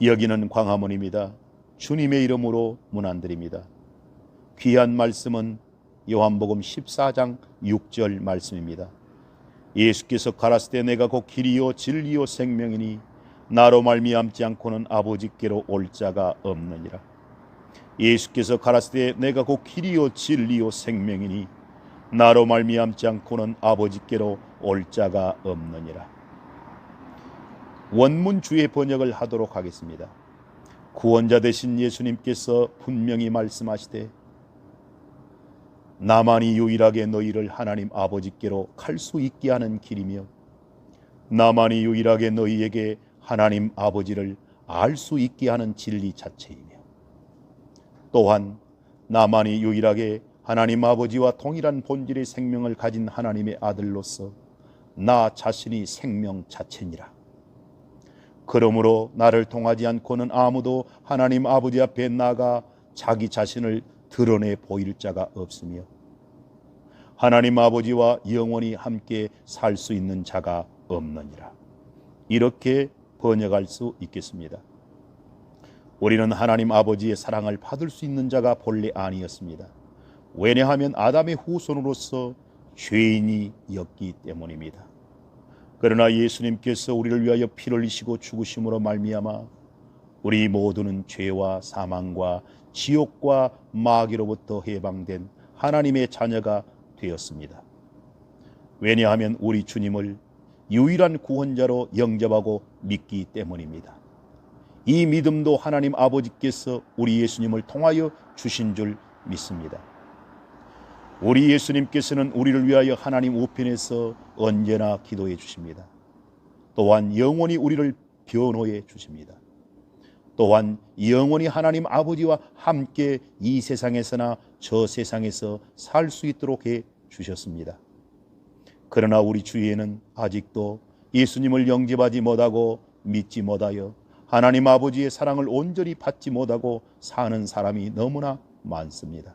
여기는 광화문입니다. 주님의 이름으로 문안드립니다. 귀한 말씀은 요한복음 14장 6절 말씀입니다. 예수께서 가라스 때 내가 곧 길이요 진리요 생명이니 나로 말미암지 않고는 아버지께로 올 자가 없느니라. 예수께서 가라스 때 내가 곧 길이요 진리요 생명이니 나로 말미암지 않고는 아버지께로 올 자가 없느니라. 원문 주의 번역을 하도록 하겠습니다. 구원자 되신 예수님께서 분명히 말씀하시되 나만이 유일하게 너희를 하나님 아버지께로 갈 수 있게 하는 길이며 나만이 유일하게 너희에게 하나님 아버지를 알 수 있게 하는 진리 자체이며 또한 나만이 유일하게 하나님 아버지와 동일한 본질의 생명을 가진 하나님의 아들로서 나 자신이 생명 자체니라. 그러므로 나를 통하지 않고는 아무도 하나님 아버지 앞에 나가 자기 자신을 드러내 보일 자가 없으며 하나님 아버지와 영원히 함께 살 수 있는 자가 없느니라. 이렇게 번역할 수 있겠습니다. 우리는 하나님 아버지의 사랑을 받을 수 있는 자가 본래 아니었습니다. 왜냐하면 아담의 후손으로서 죄인이었기 때문입니다. 그러나 예수님께서 우리를 위하여 피를 흘리시고 죽으심으로 말미암아 우리 모두는 죄와 사망과 지옥과 마귀로부터 해방된 하나님의 자녀가 되었습니다. 왜냐하면 우리 주님을 유일한 구원자로 영접하고 믿기 때문입니다. 이 믿음도 하나님 아버지께서 우리 예수님을 통하여 주신 줄 믿습니다. 우리 예수님께서는 우리를 위하여 하나님 우편에서 언제나 기도해 주십니다. 또한 영원히 우리를 변호해 주십니다. 또한 영원히 하나님 아버지와 함께 이 세상에서나 저 세상에서 살 수 있도록 해 주셨습니다. 그러나 우리 주위에는 아직도 예수님을 영접하지 못하고 믿지 못하여 하나님 아버지의 사랑을 온전히 받지 못하고 사는 사람이 너무나 많습니다.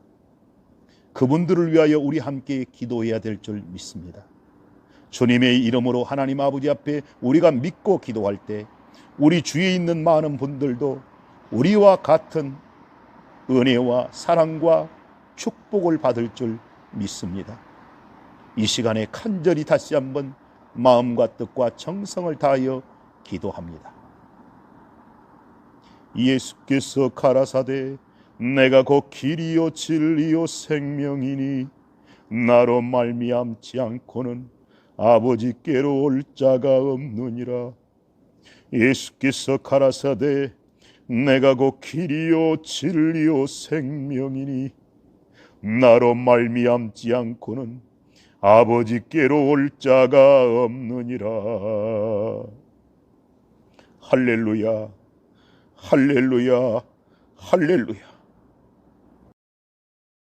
그분들을 위하여 우리 함께 기도해야 될 줄 믿습니다. 주님의 이름으로 하나님 아버지 앞에 우리가 믿고 기도할 때 우리 주위에 있는 많은 분들도 우리와 같은 은혜와 사랑과 축복을 받을 줄 믿습니다. 이 시간에 간절히 다시 한번 마음과 뜻과 정성을 다하여 기도합니다. 예수께서 가라사대 내가 곧 길이요 진리요 생명이니 나로 말미암지 않고는 아버지께로 올 자가 없느니라. 예수께서 가라사대 내가 곧 길이요 진리요 생명이니 나로 말미암지 않고는 아버지께로 올 자가 없느니라. 할렐루야, 할렐루야, 할렐루야.